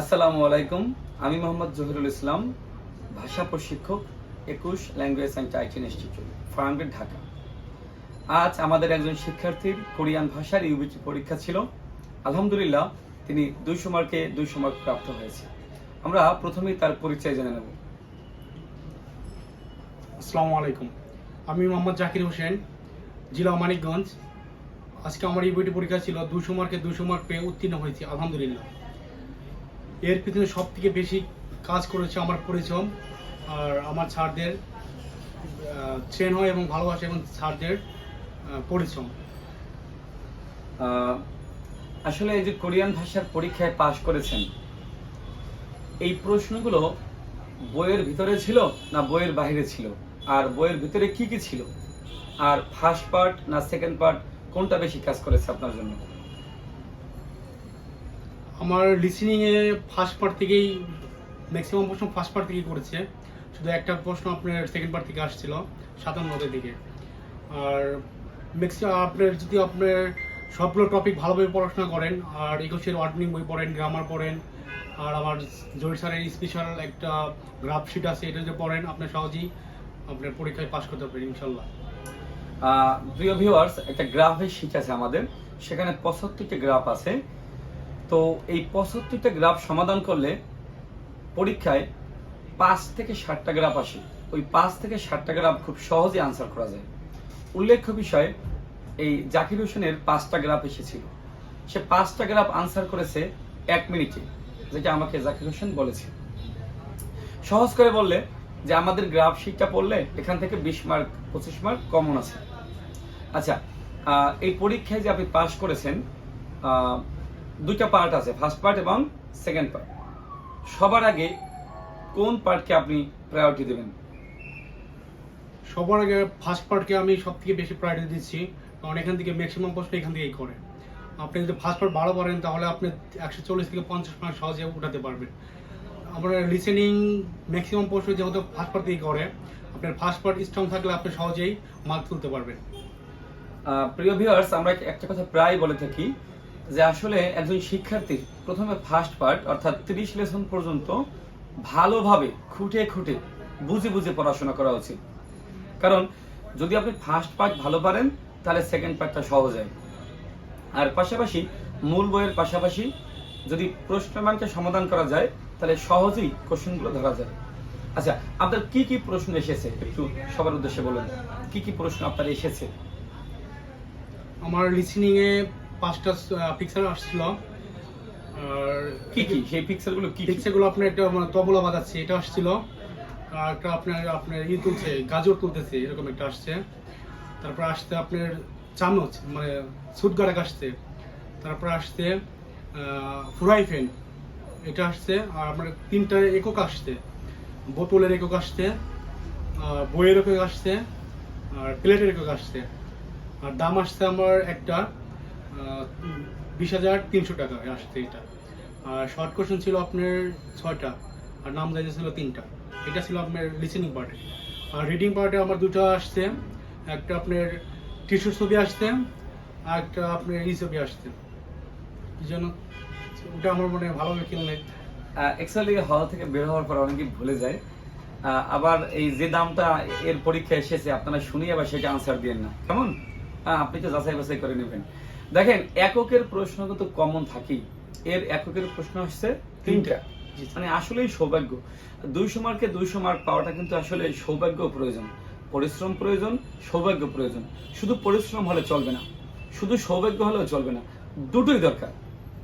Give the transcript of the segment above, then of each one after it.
আসসালামু আলাইকুম। আমি মোহাম্মদ জহিরুল ইসলাম, ভাষা প্রশিক্ষক, একুশ ল্যাঙ্গুয়েজ অ্যান্ড টাইটেন ইনস্টিটিউট ফার্মগেট ঢাকা। আজ আমাদের একজন শিক্ষার্থীর কোরিয়ান ভাষার ইউবিটি পরীক্ষা ছিল। আলহামদুলিল্লাহ, তিনি দুইশো মার্কে দুইশো মার্ক প্রাপ্ত হয়েছে। আমরা প্রথমেই তার পরিচয় জেনে নেব। আসসালামু আলাইকুম। আমি মোহাম্মদ জাকির হোসেন, জেলা মানিকগঞ্জ। আজকে আমার বইটি পরীক্ষা ছিল দুশো মার্কে দুশো মার্ক পেয়ে উত্তীর্ণ হয়েছি, আলহামদুলিল্লাহ। এর পিছনে সব থেকে বেশি কাজ করেছে আমার পরিশ্রম আর আমার ছাড়দের ট্রেন হয় এবং ভালোবাসা এবং ছাড়দের পরিশ্রম। আসলে এই যে কোরিয়ান ভাষার পরীক্ষায় পাশ করেছেন, এই প্রশ্নগুলো বইয়ের ভিতরে ছিল না বইয়ের বাইরে ছিল? আর বইয়ের ভিতরে কি কি ছিল? আর ফার্স্ট পার্ট না সেকেন্ড পার্ট কোনটা বেশি কাজ করেছে আপনার জন্য? আমার লিসেনিংয়ে ফার্স্ট পার্ট থেকেই ম্যাক্সিমাম প্রশ্ন ফার্স্ট পার্ট থেকেই করেছে। শুধু একটা প্রশ্ন আপনার সেকেন্ড পার্ট থেকে আসছিল সাতান্নতে দিকে। আর ম্যাক্সিমাম আপনার যদি আপনার সবগুলো টপিক ভালোভাবে পড়াশোনা করেন, আর একুশের ওয়ার্ডনিং বই পড়েন গ্রামার পড়েন, আর আমার জহির স্যারের স্পেশাল একটা গ্রাফ শিট আছে, এটা যদি পড়েন আপনি সহজেই আপনার পরীক্ষায় পাশ করতে পারেন ইনশাল্লাহ। প্রিয় ভিউয়ার্স একটা গ্রাফের শিট আছে আমাদের। সেখানে পঁচাত্তরটা গ্রাফ আছে। তো এই পঁচাত্তরটা গ্রাফ সমাধান করলে পরীক্ষায় পাঁচ থেকে ষাটটা গ্রাফ আসে। ওই পাঁচ থেকে ষাটটা গ্রাফ খুব সহজে আনসার করা যায়। উল্লেখ্য বিষয়, এই জাকির হোসেনের পাঁচটা গ্রাফ এসেছিল। সে পাঁচটা গ্রাফ আনসার করেছে এক মিনিটে, যেটা আমাকে জাকির হোসেন বলেছে। সহজ করে বললে যে আমাদের গ্রাফ শিটটা পড়লে এখান থেকে বিশ মার্ক পঁচিশ মার্ক কমন আছে। আচ্ছা এই পরীক্ষায় যে আপনি পাশ করেছেন দুইটা পার্ট আছে ফার্স্ট পার্ট এবং সেকেন্ড পার্ট সবার আগে কোন পার্টকে আপনি প্রায়োরিটি দেবেন? সবার আগে ফার্স্ট পার্টকে আমি সব থেকে বেশি প্রায়োরিটি দিচ্ছি কারণ এখান থেকে ম্যাক্সিমাম প্রশ্ন এখান থেকেই করে। আপনি যদি ফার্স্ট পার্ট ভালো পারেন তাহলে আপনি একশো চল্লিশ থেকে পঞ্চাশ মার্ক সহজে উঠাতে পারবেন। আপনার লিসেনিং ম্যাক্সিমাম প্রশ্ন যেহেতু ফার্স্ট পার্ট থেকেই করে আপনার ফার্স্ট পার্ট স্ট্রং থাকলে আপনি সহজেই মার্ক তুলতে পারবেন। প্রিয় ভিউয়ার্স আমরা একটা কথা প্রায় বলে থাকি যে আসলে একজন শিক্ষার্থী প্রথমে ফার্স্ট পার্ট অর্থাৎ তিরিশ লেসন পর্যন্ত ভালোভাবে খুঁটে খুঁটে বুঝে বুঝে পড়াশোনা করা উচিত। কারণ যদি আপনি ফার্স্ট পার্ট ভালো পারেন, তাহলে সেকেন্ড পার্টটা সহজ হয়। আর পাশাপাশি মূল বইয়ের পাশাপাশি যদি প্রশ্ন ব্যাংকে সমাধান করা যায়, তাহলে সহজেই কোশ্চেনগুলো ধরা যায়। আচ্ছা আপনার কি কি প্রশ্ন এসেছে? একটু সবার উদ্দেশ্যে বলুন। কি কি প্রশ্ন আপনার এসেছে? আমার লিসেনিংয়ে পাঁচটা পিকচার আসছিল আর কি কি? সেই পিক্সেলগুলো কি? পিকচারগুলো আপনার একটা তবলা বাজাচ্ছে, এটা আসছিল। আর একটা আপনার আপনার ই তুলছে, গাজর তুলতেছে, এরকম একটা আসছে। তারপর আসতে আপনার চামচ মানে সুটগারাক আসছে। তারপর আসতে ফ্রাইফেন এটা আসছে। আর আমার তিনটা একক আসছে। বোতলের একক আসছে বইয়ের একক আসছে, আর প্লেটের একক আসছে। আর দাম আসছে আমার একটা বিশ হাজার তিনশো টাকা আসছে এটা। আর শর্ট কোশ্চেন ছিল আপনার ছয়টা, আর নাম দাঁড়িয়ে ছিল তিনটা। এটা ছিল আপনার লিসেনিং পার্টে আর রিডিং পার্টে আমার দুটো আসছে। একটা আপনার টিস্যু ছবি আসছে, আর একটা আপনার ই ছবি আসছে। এই জন্য ওটা আমার মনে ভালোভাবে খেললে অ্যাকচুয়ালি হল থেকে বের হওয়ার পর অনেকে ভুলে যায়। আবার এই যে দামটা এর পরীক্ষা এসেছে, আপনারা শুনিয়ে আবার সেটা আনসার দিয়েন না কেমন? আপনি তো যাচাই বাছাই করে নেবেন। দেখেন এককের প্রশ্ন কিন্তু কমন থাকেই। এর এককের প্রশ্ন আসছে তিনটা। মানে আসলেই সৌভাগ্য। দুইশো মার্কে দুইশো মার্ক পাওয়াটা কিন্তু আসলে সৌভাগ্য প্রয়োজন। পরিশ্রম প্রয়োজন সৌভাগ্য প্রয়োজন। শুধু পরিশ্রম হলে চলবে না। শুধু সৌভাগ্য হলেও চলবে না। দুটোই দরকার।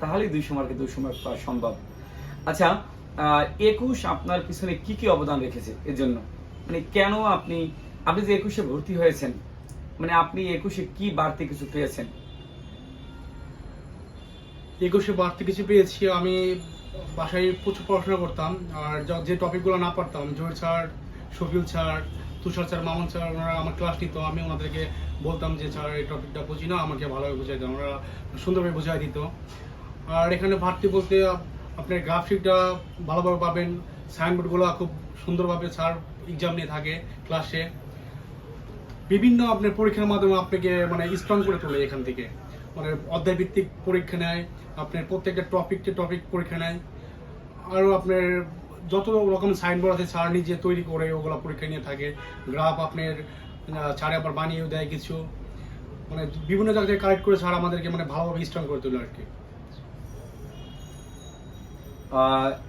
তাহলেই দুইশো মার্কে দুইশো মার্ক পাওয়া সম্ভব। আচ্ছা আহ, একুশ আপনার পিছনে কি কি অবদান রেখেছে এর জন্য? মানে কেন আপনি আপনি যে একুশে ভর্তি হয়েছেন মানে আপনি একুশে কি বাড়তি কিছু পেয়েছেন? একুশে বাড়তি কিছু পেয়েছি, আমি বাসায় প্রচুর পড়াশোনা করতাম, আর যে টপিকগুলো না পারতাম, Zahir sir, Shafiul sir, Tushar sir, Mamun sir, ওনারা আমার ক্লাস নিত, আমি ওনাদেরকে বলতাম যে, স্যার, এই টপিকটা বুঝি না, আমাকে ভালোভাবে বুঝাই দেন ওনারা সুন্দরভাবে বুঝাই দিত। আর এখানে ভর্তি বলতে আপ- আপনার গ্রাফশিটটা ভালোভাবে পাবেন সাইনবোর্ডগুলো খুব সুন্দরভাবে স্যার এক্সাম নিয়ে থাকে ক্লাসে বিভিন্ন আপনার পরীক্ষার মাধ্যমে আপনাকে মানে স্ট্রং করে তোলে এখান থেকে। মানে অধ্যায় ভিত্তিক পরীক্ষা নেয়, আপনার প্রত্যেকটা টপিককে টপিক পরীক্ষা নেয়, আরও আপনার যত রকম সাইনবোর্ড আছে স্যার নিজে তৈরি করে, ওগুলো পরীক্ষা নিয়ে থাকে গ্রাফ আপনার ছাড়ে আবার বানিয়েও দেয় কিছু। মানে বিভিন্ন জায়গা থেকে কালেক্ট করে স্যার আমাদেরকে মানে ভালোভাবে স্ট্রং করে তোলে আর কি।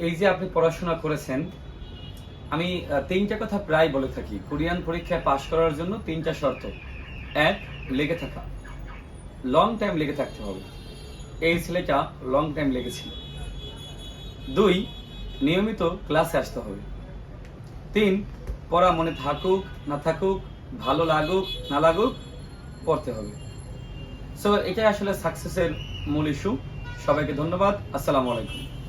এই যে আপনি পড়াশোনা করেছেন, আমি তিনটা কথা প্রায় বলে থাকি। কোরিয়ান পরীক্ষায় পাশ করার জন্য তিনটা শর্ত। এক, লেগে থাকা। লং টাইম লেগে থাকতে হবে। এই ছেলেটা লং টাইম লেগেছিল। দুই, নিয়মিত ক্লাসে আসতে হবে। তিন, পড়া মনে থাকুক, না থাকুক, ভালো লাগুক, না লাগুক, পড়তে হবে। সো এটাই আসলে সাকসেসের মূল ইস্যু সবাইকে ধন্যবাদ। আসসালামু আলাইকুম।